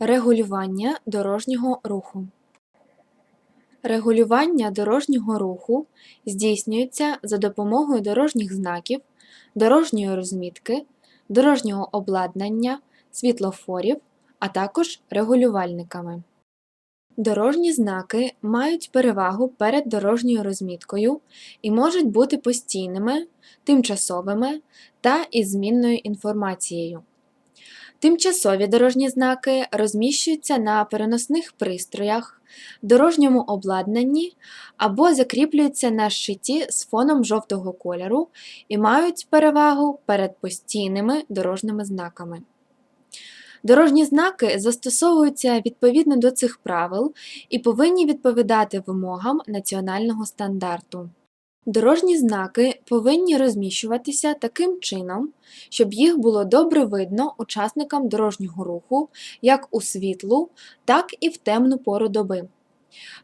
Регулювання дорожнього руху. Регулювання дорожнього руху здійснюється за допомогою дорожніх знаків, дорожньої розмітки, дорожнього обладнання, світлофорів, а також регулювальниками. Дорожні знаки мають перевагу перед дорожньою розміткою і можуть бути постійними, тимчасовими та із змінною інформацією. Тимчасові дорожні знаки розміщуються на переносних пристроях, дорожньому обладнанні або закріплюються на щиті з фоном жовтого кольору і мають перевагу перед постійними дорожніми знаками. Дорожні знаки застосовуються відповідно до цих правил і повинні відповідати вимогам національного стандарту. Дорожні знаки повинні розміщуватися таким чином, щоб їх було добре видно учасникам дорожнього руху як у світлу, так і в темну пору доби.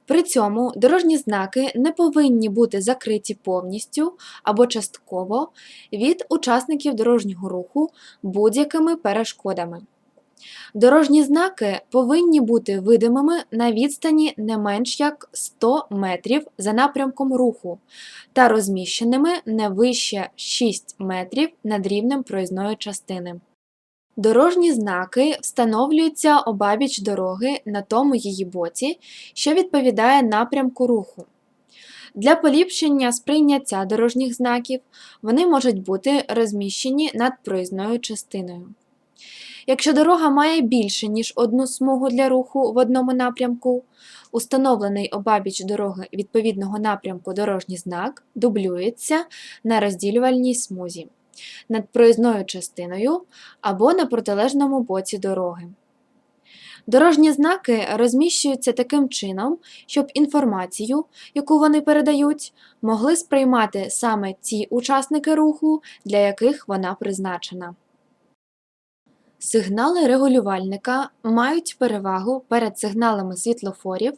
При цьому дорожні знаки не повинні бути закриті повністю або частково від учасників дорожнього руху будь-якими перешкодами. Дорожні знаки повинні бути видимими на відстані не менш як 100 метрів за напрямком руху та розміщеними не вище 6 метрів над рівнем проїзної частини. Дорожні знаки встановлюються обабіч дороги на тому її боці, що відповідає напрямку руху. Для поліпшення сприйняття дорожніх знаків вони можуть бути розміщені над проїзною частиною. Якщо дорога має більше, ніж одну смугу для руху в одному напрямку, установлений обабіч дороги відповідного напрямку дорожній знак дублюється на розділювальній смузі над проїзною частиною або на протилежному боці дороги. Дорожні знаки розміщуються таким чином, щоб інформацію, яку вони передають, могли сприймати саме ті учасники руху, для яких вона призначена. Сигнали регулювальника мають перевагу перед сигналами світлофорів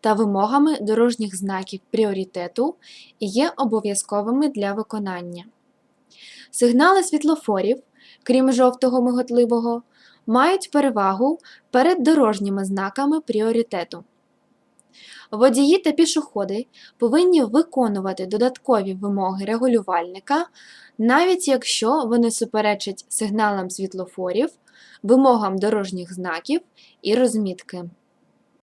та вимогами дорожніх знаків пріоритету і є обов'язковими для виконання. Сигнали світлофорів, крім жовтого миготливого, мають перевагу перед дорожніми знаками пріоритету. Водії та пішоходи повинні виконувати додаткові вимоги регулювальника, навіть якщо вони суперечать сигналам світлофорів, вимогам дорожніх знаків і розмітки.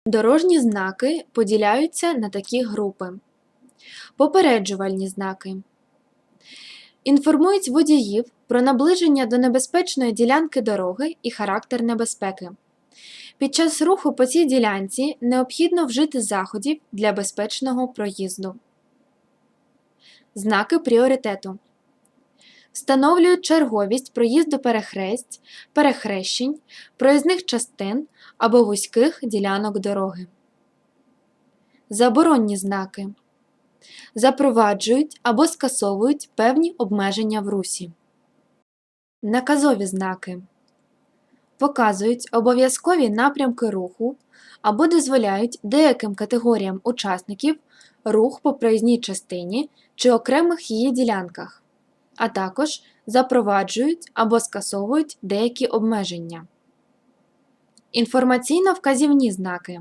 Дорожні знаки поділяються на такі групи. Попереджувальні знаки інформують водіїв про наближення до небезпечної ділянки дороги і характер небезпеки. Під час руху по цій ділянці необхідно вжити заходів для безпечного проїзду. Знаки пріоритету встановлюють черговість проїзду перехресть, перехрещень, проїзних частин або вузьких ділянок дороги. Заборонні знаки запроваджують або скасовують певні обмеження в русі. Наказові знаки показують обов'язкові напрямки руху або дозволяють деяким категоріям учасників рух по проїзній частині чи окремих її ділянках, а також запроваджують або скасовують деякі обмеження. Інформаційно-вказівні знаки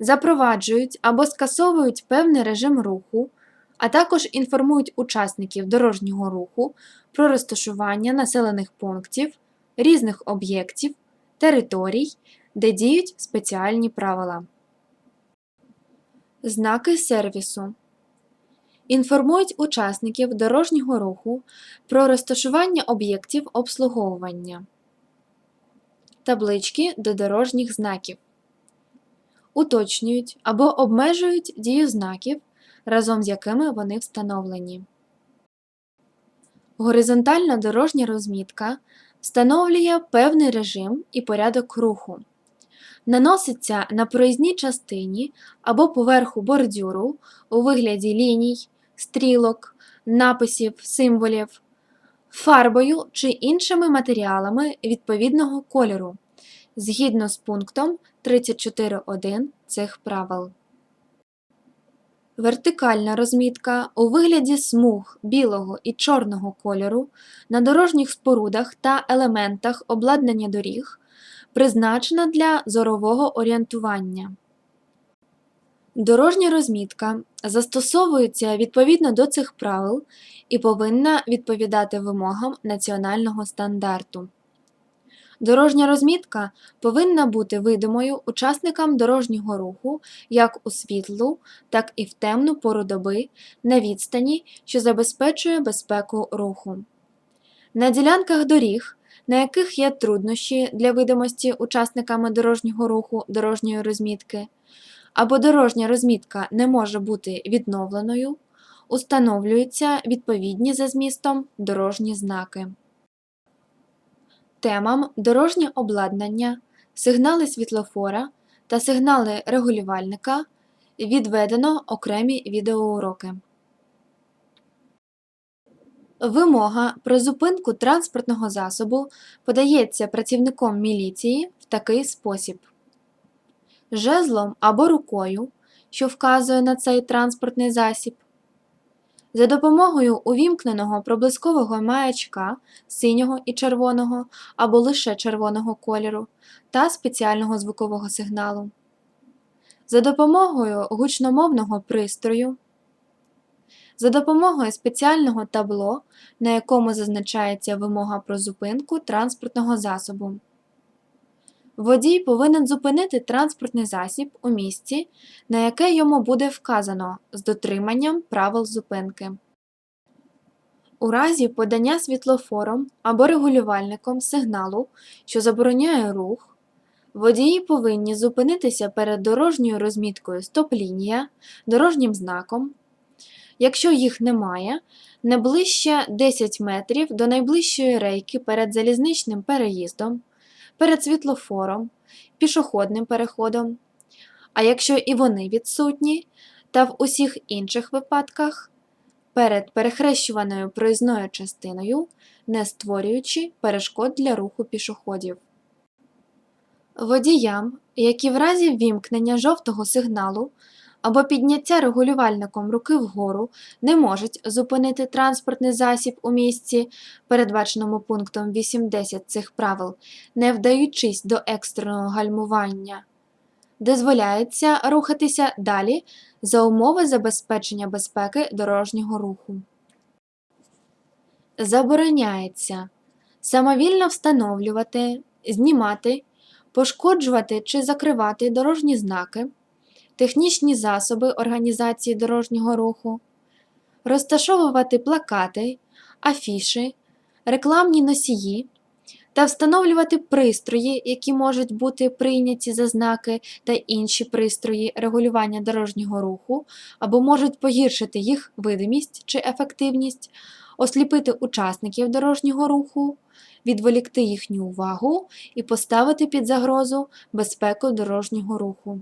запроваджують або скасовують певний режим руху, а також інформують учасників дорожнього руху про розташування населених пунктів, різних об'єктів, територій, де діють спеціальні правила. Знаки сервісу інформують учасників дорожнього руху про розташування об'єктів обслуговування, таблички до дорожніх знаків, уточнюють або обмежують дію знаків, разом з якими вони встановлені. Горизонтальна дорожня розмітка встановлює певний режим і порядок руху. Наноситься на проїзній частині або поверху бордюру у вигляді ліній, стрілок, написів, символів, фарбою чи іншими матеріалами відповідного кольору згідно з пунктом 34.1 цих правил. Вертикальна розмітка у вигляді смуг білого і чорного кольору на дорожніх спорудах та елементах обладнання доріг призначена для зорового орієнтування. Дорожня розмітка застосовується відповідно до цих правил і повинна відповідати вимогам національного стандарту. Дорожня розмітка повинна бути видимою учасникам дорожнього руху як у світлу, так і в темну пору доби на відстані, що забезпечує безпеку руху. На ділянках доріг, на яких є труднощі для видимості учасниками дорожнього руху дорожньої розмітки, або дорожня розмітка не може бути відновленою, установлюються відповідні за змістом дорожні знаки. Темам дорожнє обладнання, сигнали світлофора та сигнали регулювальника відведено окремі відеоуроки. Вимога про зупинку транспортного засобу подається працівником міліції в такий спосіб: жезлом або рукою, що вказує на цей транспортний засіб, за допомогою увімкненого проблискового маячка синього і червоного або лише червоного кольору та спеціального звукового сигналу, за допомогою гучномовного пристрою, за допомогою спеціального табло, на якому зазначається вимога про зупинку транспортного засобу. Водій повинен зупинити транспортний засіб у місці, на яке йому буде вказано з дотриманням правил зупинки. У разі подання світлофором або регулювальником сигналу, що забороняє рух, водії повинні зупинитися перед дорожньою розміткою стоп-лінія, дорожнім знаком. Якщо їх немає, не ближче 10 метрів до найближчої рейки перед залізничним переїздом, перед світлофором, пішохідним переходом. А якщо і вони відсутні, та в усіх інших випадках перед перехрещуваною проїзною частиною, не створюючи перешкод для руху пішоходів. Водіям, які в разі ввімкнення жовтого сигналу або підняття регулювальником руки вгору не можуть зупинити транспортний засіб у місці, передбаченому пунктом 8.10 цих правил, не вдаючись до екстреного гальмування, дозволяється рухатися далі за умови забезпечення безпеки дорожнього руху. Забороняється самовільно встановлювати, знімати, пошкоджувати чи закривати дорожні знаки, технічні засоби організації дорожнього руху, розташовувати плакати, афіші, рекламні носії та встановлювати пристрої, які можуть бути прийняті за знаки та інші пристрої регулювання дорожнього руху або можуть погіршити їх видимість чи ефективність, осліпити учасників дорожнього руху, відволікти їхню увагу і поставити під загрозу безпеку дорожнього руху.